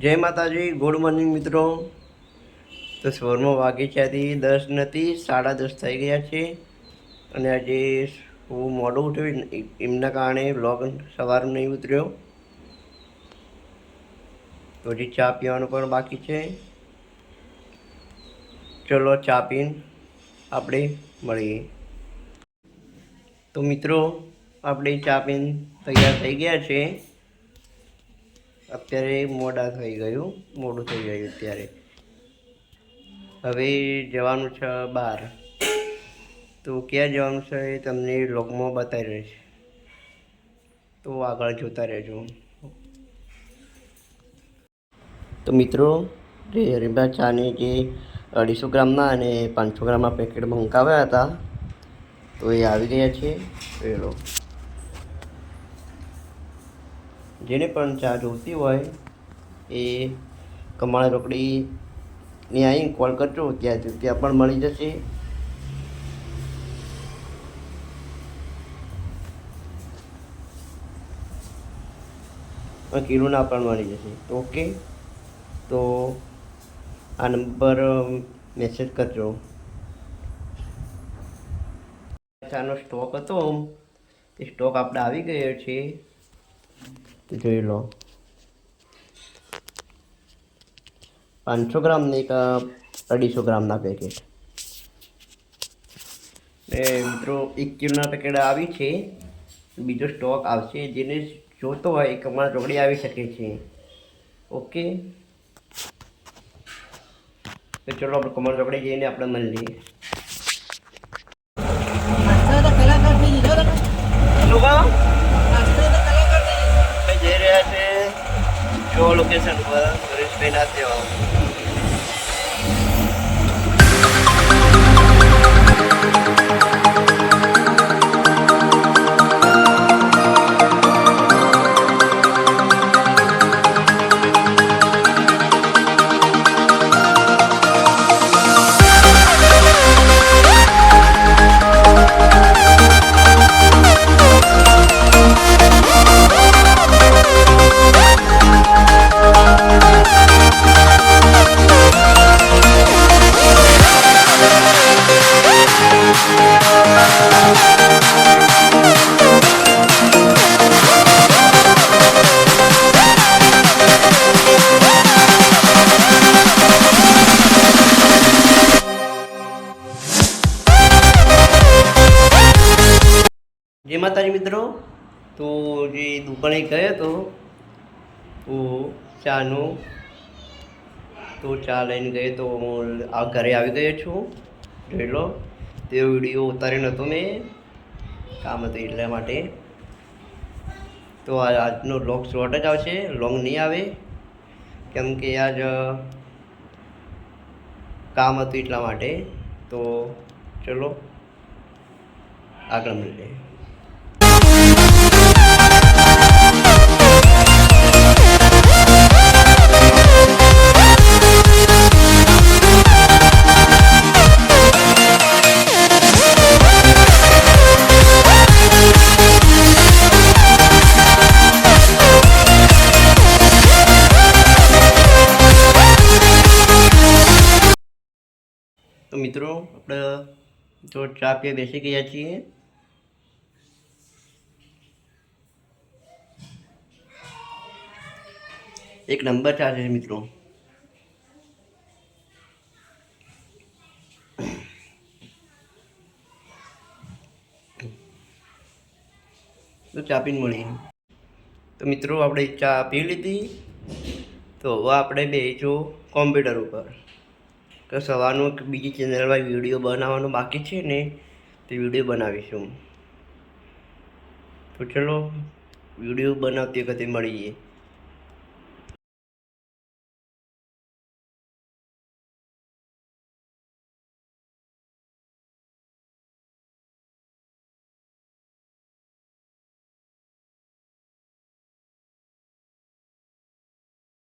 જય માતાજી, good morning મિત્રો. તો સવારમાં વાગી ત્યાંથી દસ નથી સાડા દસ થઈ ગયા છે. અને આજે હું મોડું ઉઠ્યું એમના કારણે બ્લોગ સવાર નહીં ઉતર્યો. તો હજી ચા પીવાનું પણ બાકી છે. ચલો ચા પીને આપણે મળીએ. તો મિત્રો, આપણે ચા પીને તૈયાર થઈ ગયા છે. અત્યારે મોડા થઈ ગયું, મોડું થઈ ગયું અત્યારે. હવે જવાનું છે બહાર તો ક્યાં જવાનું છે એ તમને લોગમાં બતાવી રહીશ તો આગળ જોતા રહેજો. તો મિત્રો હરિભા ચાની જે અઢીસો ગ્રામના અને પાંચસો ગ્રામના પેકેટ મંગાવ્યા હતા, તો એ આવી ગયા છે. એ લો. જેને પણ ચા જોઈતી હોય એ કમાળ રોકડીની અહીં કોલ કરજો, ત્યાં ત્યાં પણ મળી જશે. કિલોના પણ મળી જશે. ઓકે? તો આ નંબર મેસેજ કરજો. ચાનો સ્ટોક હતો. એ સ્ટોક આપણે આવી ગયો છે. તો જોઈ લો. પાંચસો ગ્રામની એક અઢીસો ગ્રામના પેકેટ એ મિત્રો, એક કિલોના પેકેટ આવી છે. બીજો સ્ટોક આવશે, જેને જોતો હોય એ કમાણ ચોકડી આવી શકે છે. ઓકે? તો ચલો, આપણે કમાણ ચોકડી જઈને આપણે મળીએ નાસ્તો Israel. માતાજી મિત્રો, તો જે દુકાને ગયો હતો તો ચાનું, તો ચા લઈને ગયો તો હું આ ઘરે આવી ગયો છું. જોઈ લો, તે વીડિયો ઉતાર્યો નહોતો મેં, કામ હતું એટલા માટે. તો આજનો લોંગ શોર્ટ જ આવશે લોંગ નહીં આવે. કેમ કે આજ કામ હતું એટલા માટે. તો ચલો, આગળ મળીએ. મિત્રો, આપણે જો ચા પીએ, બેસી ગયા છીએ. એક નંબર ચા છે મિત્રો. તો ચા પીને મળી તો મિત્રો, આપણે ચા પી લીધી. તો હવે આપણે બેસો કોમ્પ્યુટર ઉપર. તો સવારનું એક બીજી ચેનલમાં વીડિયો બનાવવાનો બાકી છે ને, તે વીડિયો બનાવીશું. તો ચલો, વીડિયો બનાવતી વખતે મળીએ.